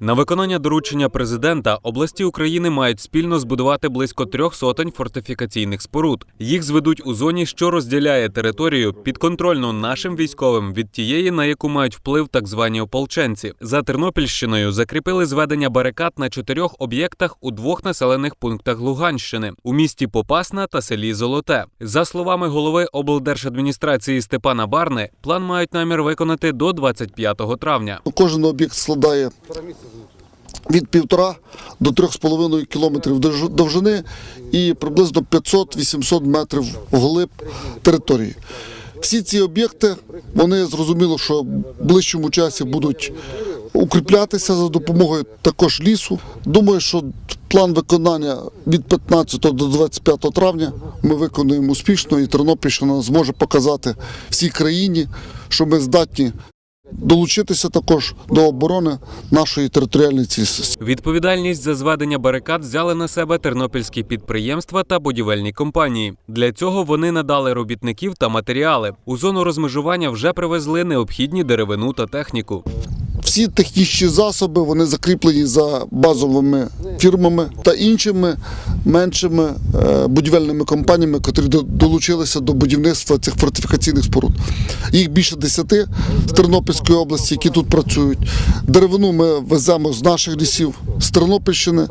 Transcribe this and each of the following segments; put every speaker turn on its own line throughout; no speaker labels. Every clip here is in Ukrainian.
На виконання доручення президента області України мають спільно збудувати близько трьох сотень фортифікаційних споруд. Їх зведуть у зоні, що розділяє територію підконтрольну нашим військовим від тієї, на яку мають вплив так звані ополченці. За Тернопільщиною закріпили зведення барикад на чотирьох об'єктах у двох населених пунктах Луганщини у місті Попасна та селі Золоте. За словами голови облдержадміністрації Степана Барни, план мають намір виконати до 25 травня.
Кожен об'єкт складає від півтора до трьох з половиною кілометрів довж- довжини і приблизно 500-800 метрів вглиб території. Всі ці об'єкти, вони зрозуміло, що в ближчому часі будуть укріплятися за допомогою також лісу. Думаю, що план виконання від 15 до 25 травня ми виконуємо успішно, і Тернопільщина зможе показати всій країні, що ми здатні долучитися також до оборони нашої територіальної цілісності.
Відповідальність за зведення барикад взяли на себе тернопільські підприємства та будівельні компанії. Для цього вони надали робітників та матеріали. У зону розмежування вже привезли необхідні деревину та техніку.
Всі технічні засоби вони закріплені за базовими фірмами та іншими меншими е, будівельними компаніями, котрі долучилися до будівництва цих фортифікаційних споруд. Їх більше десяти з Тернопільської області, які тут працюють. Деревину ми веземо з наших лісів, з Тернопільщини.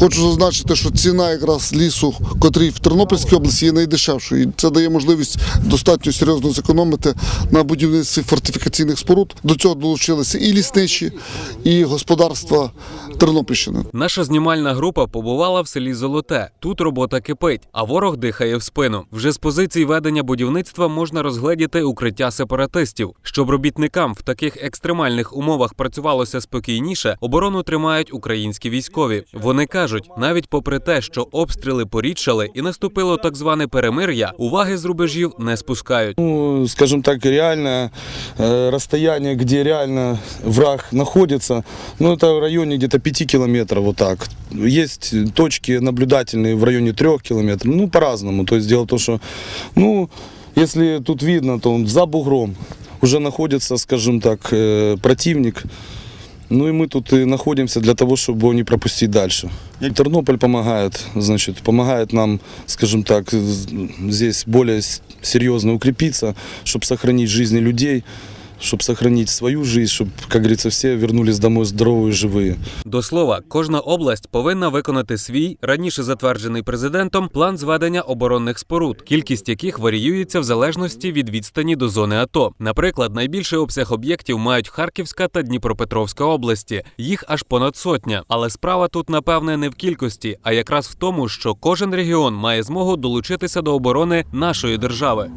Хочу зазначити, що ціна якраз лісу, котрий в Тернопільській області є найдешевшою. Це дає можливість достатньо серйозно зекономити на будівництві фортифікаційних споруд. До цього долучилися і лісничі, і господарства Тернопільщини.
Наша знімальна група побувала в селі Золоте. Тут робота кипить, а ворог дихає в спину. Вже з позицій ведення будівництва можна розгледіти укриття сепаратистів. Щоб робітникам в таких екстремальних умовах працювалося спокійніше, оборону тримають українські військові. Вони кажуть, навіть попри те, що обстріли порідшали і наступило так зване перемир'я, уваги з рубежів не спускають.
Ну, скажем так, реально э, расстояние, где реально враг находится, ну, это в районе где-то 5 километров, вот так. Есть точки наблюдательные в районе 3 километров, ну, по-разному. То есть дело в том, что, ну, если тут видно, то он за бугром уже находится, скажем так, э, противник. Ну и мы тут и находимся для того, чтобы его не пропустить дальше. Тернополь помогает, значит, помогает нам, скажем так, з- здесь более с- серьезно укрепиться, чтобы сохранить жизни людей, чтобы сохранить свою жизнь, чтобы, как говорится, все вернулись домой здоровые и живые.
До слова, кожна область повинна виконати свій раніше затверджений президентом план зведення оборонних споруд, кількість яких варіюється в залежності від відстані до зони АТО. Наприклад, найбільший обсяг об'єктів мають Харківська та Дніпропетровська області. Їх аж понад сотня. Але справа тут, напевне, не в кількості, а якраз в тому, що кожен регіон має змогу долучитися до оборони нашої держави.